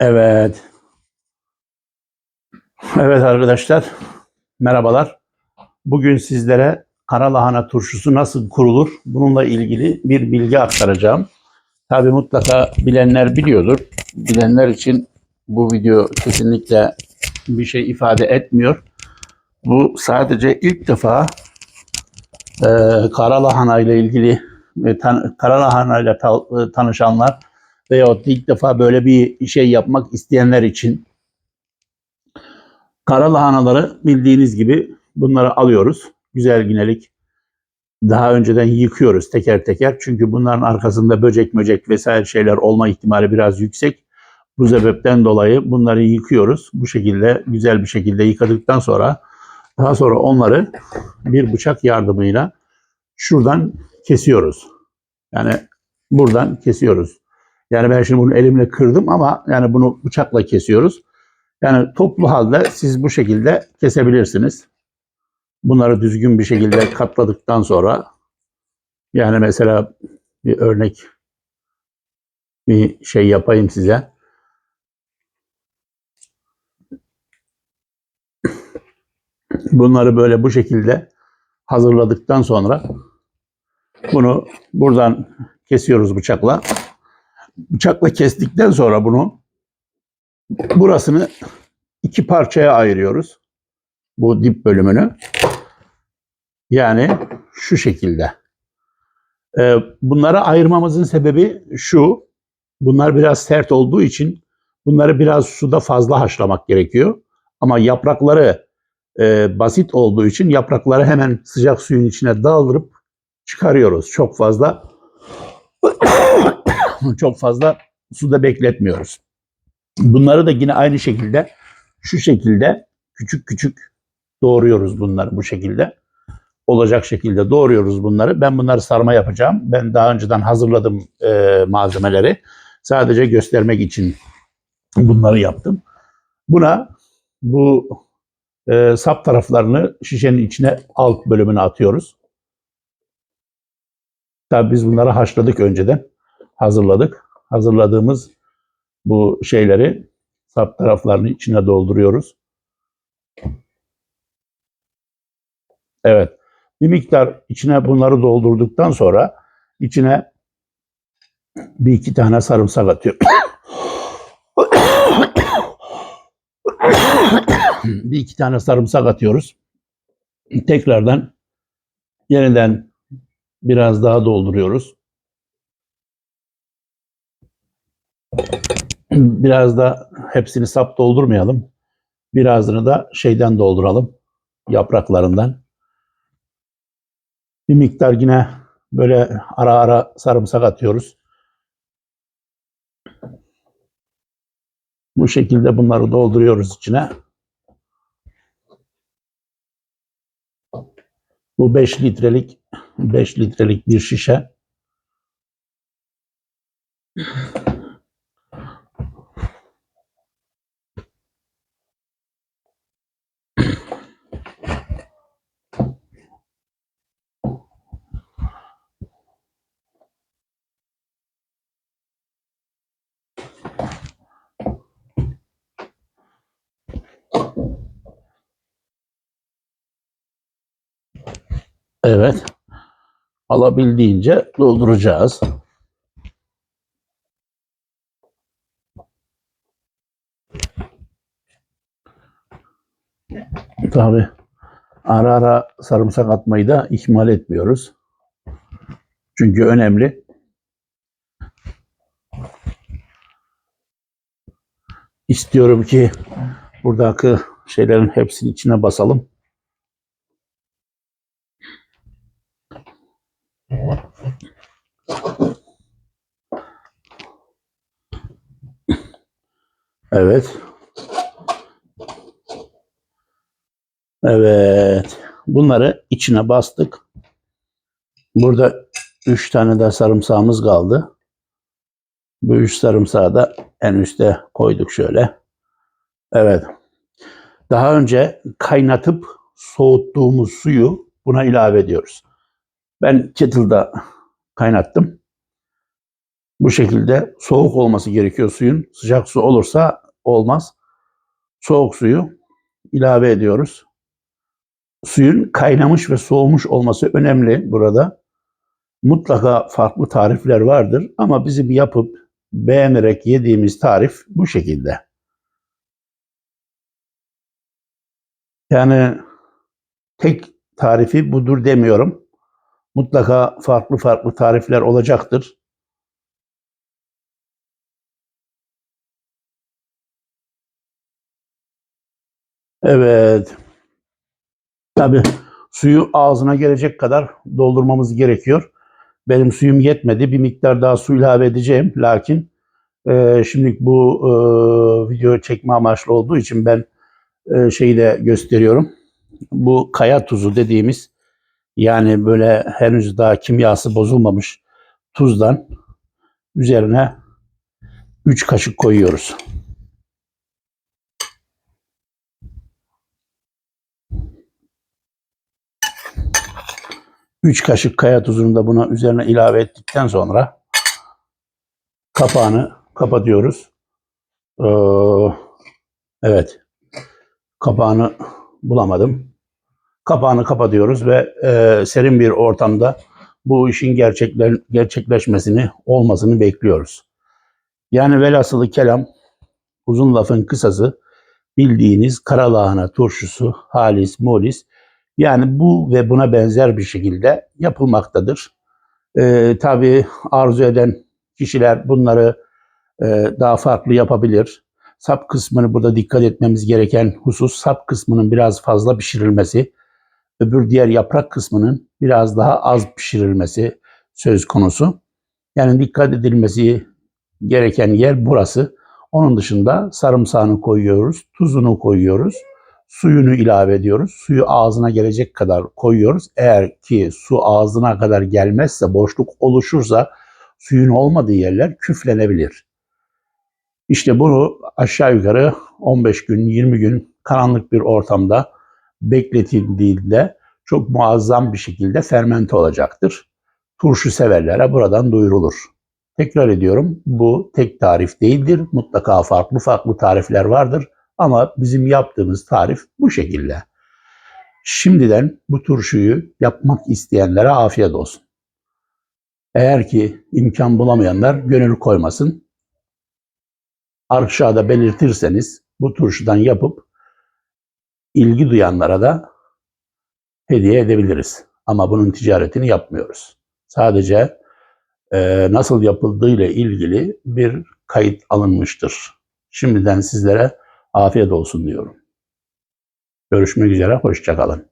Evet. Evet arkadaşlar. Merhabalar. Bugün sizlere kara lahana turşusu nasıl kurulur? Bununla ilgili bir bilgi aktaracağım. Tabi mutlaka bilenler biliyordur. Bilenler için bu video kesinlikle bir şey ifade etmiyor. Bu sadece ilk defa e, kara lahana ile ilgili e, tan- kara lahana ile ta- e, tanışanlar veyahut ilk defa böyle bir şey yapmak isteyenler için kara lahanaları bildiğiniz gibi bunları alıyoruz. Güzel günelik daha önceden yıkıyoruz teker teker. Çünkü bunların arkasında böcek möcek vesaire şeyler olma ihtimali biraz yüksek. Bu sebepten dolayı bunları yıkıyoruz. Bu şekilde güzel bir şekilde yıkadıktan sonra daha sonra onları bir bıçak yardımıyla şuradan kesiyoruz. Yani buradan kesiyoruz. Yani ben şimdi bunu elimle kırdım ama yani bunu bıçakla kesiyoruz. Yani toplu halde siz bu şekilde kesebilirsiniz. Bunları düzgün bir şekilde katladıktan sonra yani mesela bir örnek bir şey yapayım size. Bunları böyle bu şekilde hazırladıktan sonra bunu buradan kesiyoruz bıçakla. Bıçakla kestikten sonra bunu burasını iki parçaya ayırıyoruz. Bu dip bölümünü. Yani şu şekilde. Ee, bunları ayırmamızın sebebi şu. Bunlar biraz sert olduğu için bunları biraz suda fazla haşlamak gerekiyor. Ama yaprakları e, basit olduğu için yaprakları hemen sıcak suyun içine daldırıp çıkarıyoruz. Çok fazla çok fazla suda bekletmiyoruz. Bunları da yine aynı şekilde şu şekilde küçük küçük doğruyoruz bunları bu şekilde. Olacak şekilde doğruyoruz bunları. Ben bunları sarma yapacağım. Ben daha önceden hazırladım e, malzemeleri. Sadece göstermek için bunları yaptım. Buna bu e, sap taraflarını şişenin içine alt bölümüne atıyoruz. Tabii biz bunları haşladık önceden. Hazırladık. Hazırladığımız bu şeyleri sap taraflarını içine dolduruyoruz. Evet. Bir miktar içine bunları doldurduktan sonra içine bir iki tane sarımsak atıyorum. bir iki tane sarımsak atıyoruz. Tekrardan yeniden biraz daha dolduruyoruz. Biraz da hepsini sap doldurmayalım. Birazını da şeyden dolduralım. Yapraklarından. Bir miktar yine böyle ara ara sarımsak atıyoruz. Bu şekilde bunları dolduruyoruz içine. Bu 5 litrelik 5 litrelik bir şişe. Evet. Alabildiğince dolduracağız. Tabii ara ara sarımsak atmayı da ihmal etmiyoruz. Çünkü önemli. İstiyorum ki buradaki şeylerin hepsini içine basalım. Evet. Evet. Bunları içine bastık. Burada üç tane de sarımsağımız kaldı. Bu üç sarımsağı da en üste koyduk şöyle. Evet. Daha önce kaynatıp soğuttuğumuz suyu buna ilave ediyoruz. Ben kettle'da kaynattım. Bu şekilde soğuk olması gerekiyor suyun. Sıcak su olursa olmaz. Soğuk suyu ilave ediyoruz. Suyun kaynamış ve soğumuş olması önemli burada. Mutlaka farklı tarifler vardır ama bizim yapıp beğenerek yediğimiz tarif bu şekilde. Yani tek tarifi budur demiyorum. Mutlaka farklı farklı tarifler olacaktır. Evet. Tabii suyu ağzına gelecek kadar doldurmamız gerekiyor. Benim suyum yetmedi. Bir miktar daha su ilave edeceğim. Lakin e, şimdi bu e, video çekme amaçlı olduğu için ben e, şeyi de gösteriyorum. Bu kaya tuzu dediğimiz yani böyle henüz daha kimyası bozulmamış tuzdan üzerine 3 kaşık koyuyoruz. 3 kaşık kaya tuzunu da buna üzerine ilave ettikten sonra kapağını kapatıyoruz. Ee, evet. Kapağını bulamadım. Kapağını kapatıyoruz ve e, serin bir ortamda bu işin gerçekler, gerçekleşmesini, olmasını bekliyoruz. Yani velhasılı kelam, uzun lafın kısası, bildiğiniz karalahana turşusu, halis, molis, yani bu ve buna benzer bir şekilde yapılmaktadır. Ee, tabii arzu eden kişiler bunları e, daha farklı yapabilir. Sap kısmını burada dikkat etmemiz gereken husus sap kısmının biraz fazla pişirilmesi, öbür diğer yaprak kısmının biraz daha az pişirilmesi söz konusu. Yani dikkat edilmesi gereken yer burası. Onun dışında sarımsağını koyuyoruz, tuzunu koyuyoruz suyunu ilave ediyoruz. Suyu ağzına gelecek kadar koyuyoruz. Eğer ki su ağzına kadar gelmezse, boşluk oluşursa suyun olmadığı yerler küflenebilir. İşte bunu aşağı yukarı 15 gün, 20 gün karanlık bir ortamda bekletildiğinde çok muazzam bir şekilde fermente olacaktır. Turşu severlere buradan duyurulur. Tekrar ediyorum bu tek tarif değildir. Mutlaka farklı farklı tarifler vardır. Ama bizim yaptığımız tarif bu şekilde. Şimdiden bu turşuyu yapmak isteyenlere afiyet olsun. Eğer ki imkan bulamayanlar gönül koymasın. Aşağıda belirtirseniz bu turşudan yapıp ilgi duyanlara da hediye edebiliriz. Ama bunun ticaretini yapmıyoruz. Sadece e, nasıl yapıldığıyla ilgili bir kayıt alınmıştır. Şimdiden sizlere afiyet olsun diyorum. Görüşmek üzere, hoşçakalın.